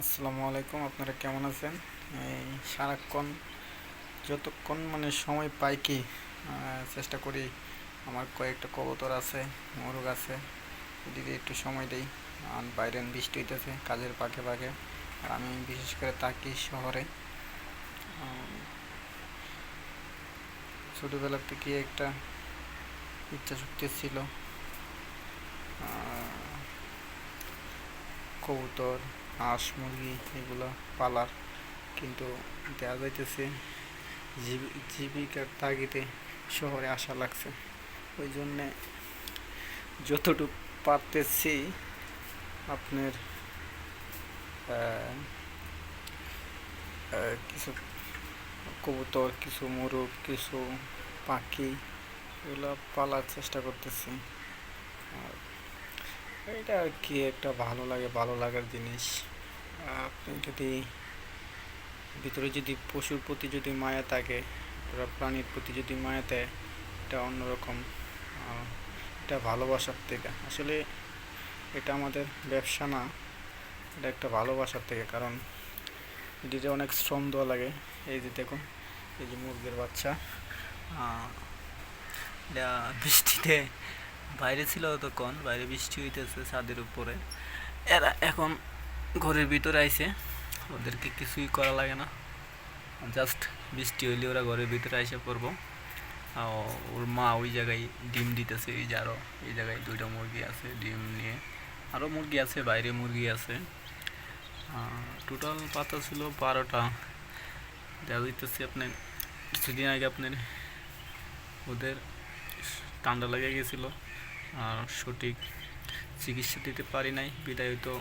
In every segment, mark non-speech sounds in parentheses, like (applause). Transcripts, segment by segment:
আসসালামু আলাইকুম, আপনারা কেমন আছেন? এই সারাক্ষণ, যতক্ষণ মানে সময় পাই কি চেষ্টা করি, আমার কয়েকটা কবুতর আছে, মোরগ আছে, এদিকে একটু সময় দেই। আর বাইরে বৃষ্টি হইতেছে, কাজের পাকে পাকে, আর আমি বিশেষ করে থাকি শহরে। ছোটোবেলা থেকে একটা ইচ্ছা শক্তি ছিল কবুতর হাঁস, মুরগি এগুলো পালার। কিন্তু দেখা যাইতেছে জীবি- জীবিকার তাগিদে শহরে আসা লাগছে। ওই জন্যে যতটুকু পারতেছি আপনার কিছু কবুতর, কিছু মোরগ, কিছু পাখি এগুলো পালার চেষ্টা করতেছি। আর এটা আর কি একটা ভালো লাগে, ভালো লাগার জিনিস। আপনি যদি ভিতরে যদি পশুর প্রতি যদি মায়া থাকে প্রাণীর প্রতি যদি মায়া দেয় এটা অন্যরকম। এটা ভালোবাসার থেকে। আসলে এটা আমাদের ব্যবসা না, এটা একটা ভালোবাসার থেকে। কারণ এটিতে অনেক শ্রম দেওয়া লাগে, এই যে দেখুন, এই যে মুরগির বাচ্চা বৃষ্টিতে বাইরে ছিল তখন বাইরে বৃষ্টি হইতেছে ছাদের উপরে। এরা এখন ঘরের ভিতরে আইছে, ওদেরকে কিছুই করা লাগে না। জাস্ট বৃষ্টি হইলে ওরা ঘরের ভিতরে আইসে পড়ব। আর ওর মা ওই জায়গায় ডিম দিতেছে, এই যে আরও এই জায়গায় দুইটা মুরগি আছে ডিম নিয়ে। আরও মুরগি আছে, বাইরে মুরগি আছে। টোটাল পাতা ছিল বারোটা। দেখা যাইতেছে আপনার, কিছুদিন আগে আপনার ওদের ঠান্ডা লেগে গেছিল। সঠিক চিকিৎসা দিতে পারি নাই, বিদায় তো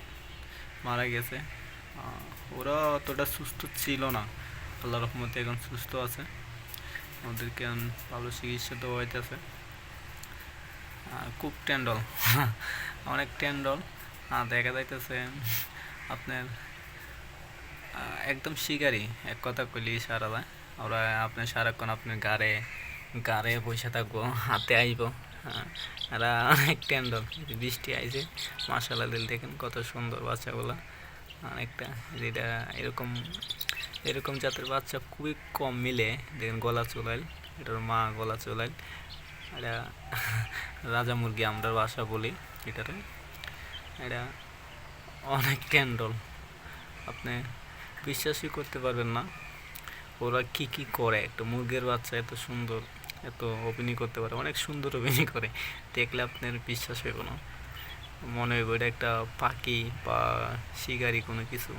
মারা গেছে। ওরা অতটা সুস্থ ছিল না। আল্লাহ রহমতে এখন সুস্থ আছে। ওদেরকে ভালো চিকিৎসা দেওয়া হইতেছে খুব টেন্ডল (laughs) অনেক টেন্ডল আর দেখা যাইতেছে আপনার একদম শিকারি। এক কথা কইলি সারা দেয় ওরা আপনার সারাক্ষণ আপনার গাড়ে গাড়ে বসে থাকব, হাতে আইব। এরা অনেক টেন্ডল বৃষ্টি আইছে মাসাল্লাহ দিল দেখেন কত সুন্দর বাচ্চাগুলো। অনেকটা, যেটা এরকম এরকম জাতের বাচ্চা খুবই কম মিলে, দেখেন গলা চুলাইল, এটার মা গলা চুলাইল। এটা রাজা মুরগি আমরা বাসা বলি, এটারে। এটা অনেক টেন্ডল আপনি বিশ্বাসই করতে পারবেন না, ওরা কি কি করে, একটা মুরগির বাচ্চা এত সুন্দর। এত অভিনয় করতে পারে, অনেক সুন্দর অভিনয় করে। দেখলে আপনার বিশ্বাস হইব না। মনে হইব এটা একটা পাখি বা শিকারি কোনো কিছু,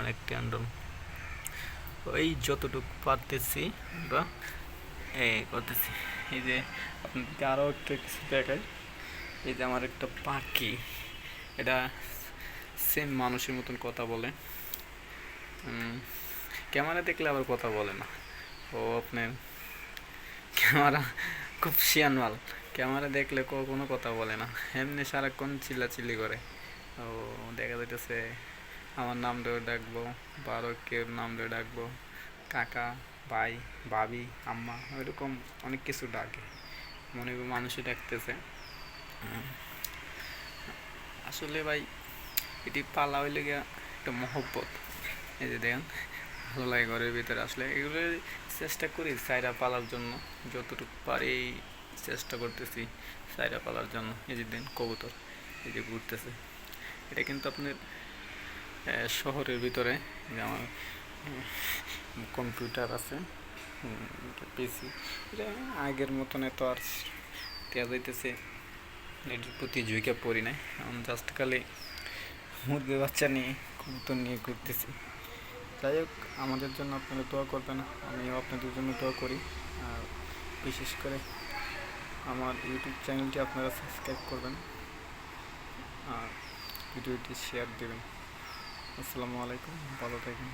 অনেক ট্যান্ডল এই যতটুকু পারতেছি বা এই করতেছি। এই যে আপনাদেরকে আরও একটা কিছু দেখাই। এই যে আমার একটা পাখি, এটা সেম মানুষের মতন কথা বলে। ক্যামেরা দেখলে আবার কথা বলে না। ও আপনার ক্যামেরা খুব শিয়ানওয়াল। ক্যামেরা দেখলে কোনো কথা বলে না। এমনি সারাক্ষণ চিল্লাচিল্লি করে। ও, দেখা যাইতেছে আমার নাম ধরে ডাকবো বা আরও কেউ নাম ধরে ডাকবো, কাকা, ভাই, ভাবি, আম্মা এরকম অনেক কিছু ডাকে। মনে হয় মানুষই ডাকতেছে। আসলে ভাই, এটি পালা হইলে গিয়া একটা মহব্বত। এই যে দেখেন ভালো লাগে ঘরের ভিতরে। আসলে এগুলো চেষ্টা করি সাইরা পালার জন্য। যতটুকু পারি চেষ্টা করতেছি সাইরা পালার জন্য। এই যে দেন কবুতর, এই যে ঘুরতেছে। এটা কিন্তু আপনার শহরের ভিতরে। যে আমার কম্পিউটার আছে। পিসি। এটা আগের মতন এত আর দেওয়া যাইতেছে। এটির প্রতি ঝুঁকে পড়ি নাই। এখন জাস্ট খালি মুরগির বাচ্চা নিয়ে, কবুতর নিয়ে ঘুরতেছি। যাই হোক, আমাদের জন্য আপনারা দোয়া করবেন, আমিও আপনাদের জন্য দোয়া করি। আর বিশেষ করে আমার ইউটিউব চ্যানেলটি আপনারা সাবস্ক্রাইব করবেন আর ভিডিওটি শেয়ার দেবেন। আসসালামু আলাইকুম, ভালো থাকবেন।